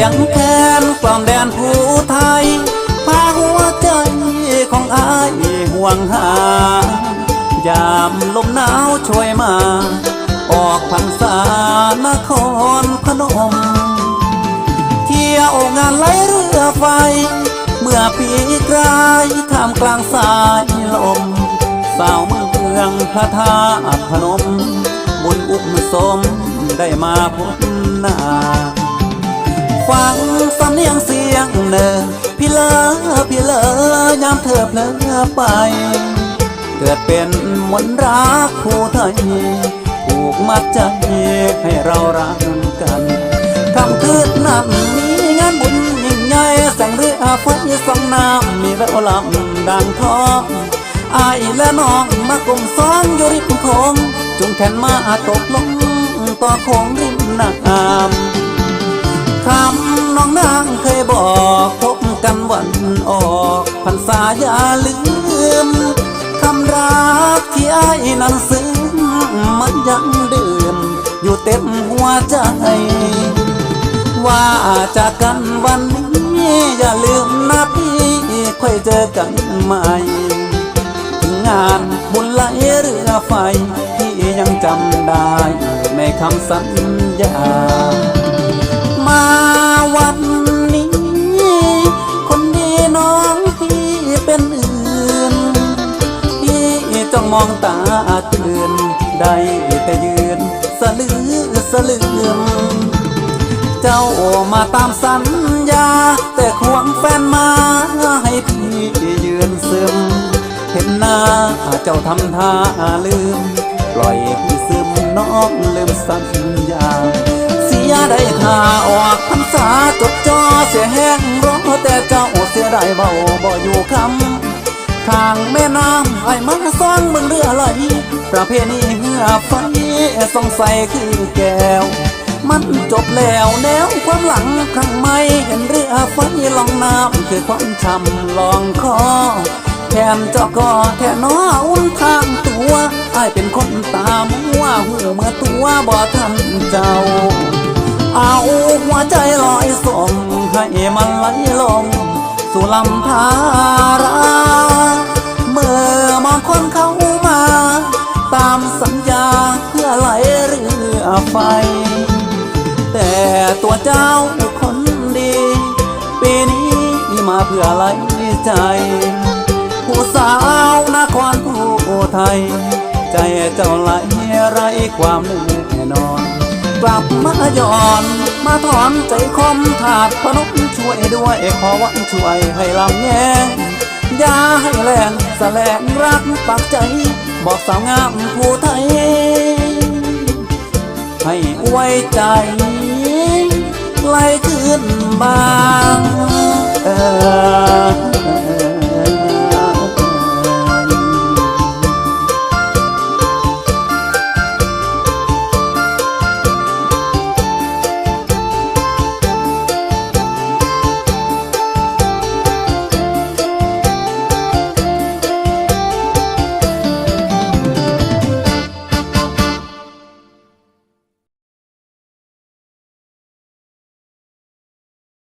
ยงแคนกล่อมแดนผู้ไทยพาหัวใจของอายห่วงหายามลมหนาวช่วยมา ออกพรรษานครพนม เที่ยวงานไหลเรือไฟ เมื่อปีกลายท่ามกลางสายลม สาวเมืองพระธาตุพนม บุญอุปสมได้มาพบหน้า ฟังสำเนียงเสียงเนอพี่เลอพี่เลอยามเธอเพลอไป เกิดเป็นมนตรักคู่ไทยผูกมัดใจให้เรารักกันคำคืนนั้นมีงานบุญยิ่งใหญ่แสงเรือไฟส่องน้ำมีแววลำดังทองอายและน้องมากลมซ้องอยู่ริมโขงจุงแขนมาตกลงต่อโขงริมน้ำ วันออกพรรษาอย่าลืมคำรักที่ไอ้ายนั้นซึ้งมันยังเดื่มอยู่เต็มหัวใจ ว่าจากกันวันนี้อย่าลืมนะพี่ค่อยเจอกันใหม่งานบุญไหลเรือไฟที่ยังจำได้ในคำสัญญามา องมองตาตื่นได้แต่ยืน สลือสลืมเจ้ามาตามสัญญา แต่ควงแฟนมาให้พี่ยืนซึม เห็นหน้าเจ้าทำท่าลืม ปล่อยพี่ซึมน้องลืมสัญญา เสียได้ท่าออกพรรษาจดจอเสียแห้งร้องแต่เจ้าเสียได้เบาบ่อยู่คำ ข้างแม่น้ำไอ้มันสร้างเมืองเรือไหลประเพณีเหือไฟส่องใสคือแก้ว มันจบแล้วแนวความหลังข้างไม่เห็นเรือไฟลองน้ำคือความช้ำลองคอแทนเจาะกอแทนน้ออุ่นทางตัวไอ้เป็นคนตามัวหูเมื่อตัวบ่ทันเจ้า เอาหัวใจลอยส่งให้มันไหลลงสู่ลำธาร ต่ตัวเจ้าคนดี ปีนี้มาเพื่อไหลใจ ผู้สาวนครผู้ไทย ใจเจ้าไหลไรความแน่นอน กลับมาย้อนมาถอนใจคมถาดพนมช่วยด้วยขอวันช่วยให้ลำแงอย่าให้แรงแสลงรักปักใจ บอกสาวงามผู้ไทย ให้ไว้ใจ ไล่ขึ้นบางเออ